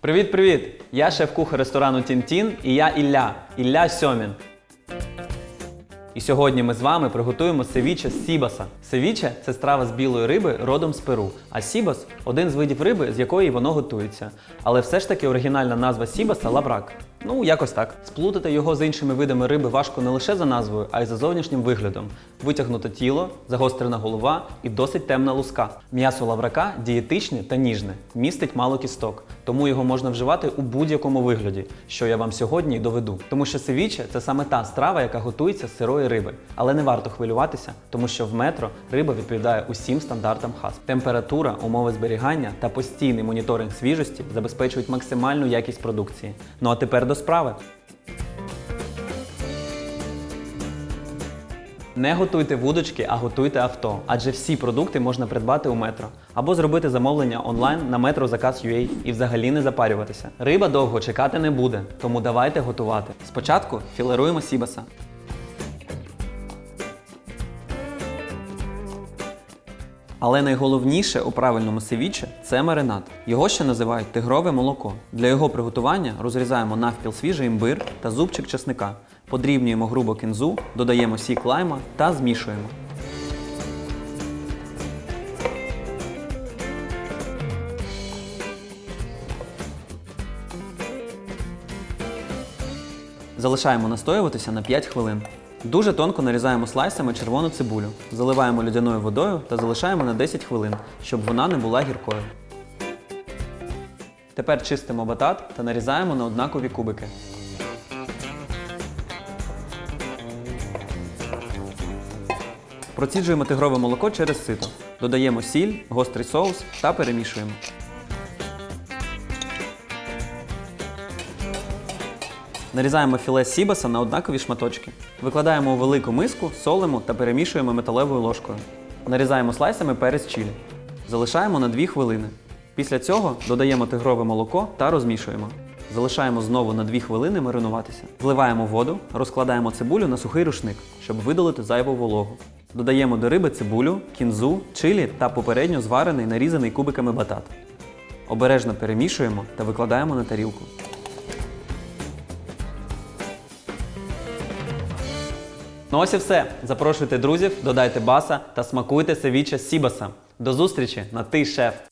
Привіт-привіт! Я шеф-кухар ресторану Тінтін і я Ілля, Ілля Сьомін. І сьогодні ми з вами приготуємо севіче з сібаса. Севіче це страва з білої риби родом з Перу, а сібас один з видів риби, з якої воно готується. Але все ж таки оригінальна назва сібаса лабрак. Ну, якось так. Сплутати його з іншими видами риби важко не лише за назвою, а й за зовнішнім виглядом. Витягнуте тіло, загострена голова і досить темна луска. М'ясо лаврака дієтичне та ніжне, містить мало кісток, тому його можна вживати у будь-якому вигляді, що я вам сьогодні й доведу. Тому що севіче це саме та страва, яка готується з сирої риби. Але не варто хвилюватися, тому що в метро риба відповідає усім стандартам ХАСП. Температура, умови зберігання та постійний моніторинг свіжості забезпечують максимальну якість продукції. Ну а тепер до справи. Не готуйте вудочки, а готуйте авто, адже всі продукти можна придбати у метро або зробити замовлення онлайн на метро Заказ.ua і взагалі не запарюватися. Риба довго чекати не буде, тому давайте готувати. Спочатку філеруємо сібаса. Але найголовніше у правильному севіче це маринад. Його ще називають тигрове молоко. Для його приготування розрізаємо навпіл свіжий імбир та зубчик чесника. Подрібнюємо грубо кінзу, додаємо сік лайма та змішуємо. Залишаємо настоюватися на 5 хвилин. Дуже тонко нарізаємо слайсами червону цибулю, заливаємо льодяною водою та залишаємо на 10 хвилин, щоб вона не була гіркою. Тепер чистимо батат та нарізаємо на однакові кубики. Проціджуємо тигрове молоко через сито. Додаємо сіль, гострий соус та перемішуємо. Нарізаємо філе сібаса на однакові шматочки. Викладаємо у велику миску, солимо та перемішуємо металевою ложкою. Нарізаємо слайсами перець чилі. Залишаємо на 2 хвилини. Після цього додаємо тигрове молоко та розмішуємо. Залишаємо знову на 2 хвилини маринуватися. Вливаємо воду, розкладаємо цибулю на сухий рушник, щоб видалити зайву вологу. Додаємо до риби цибулю, кінзу, чилі та попередньо зварений нарізаний кубиками батат. Обережно перемішуємо та викладаємо на тарілку. Ну ось і все. Запрошуйте друзів, додайте баса та смакуйте севіче сібаса. До зустрічі на ти шеф!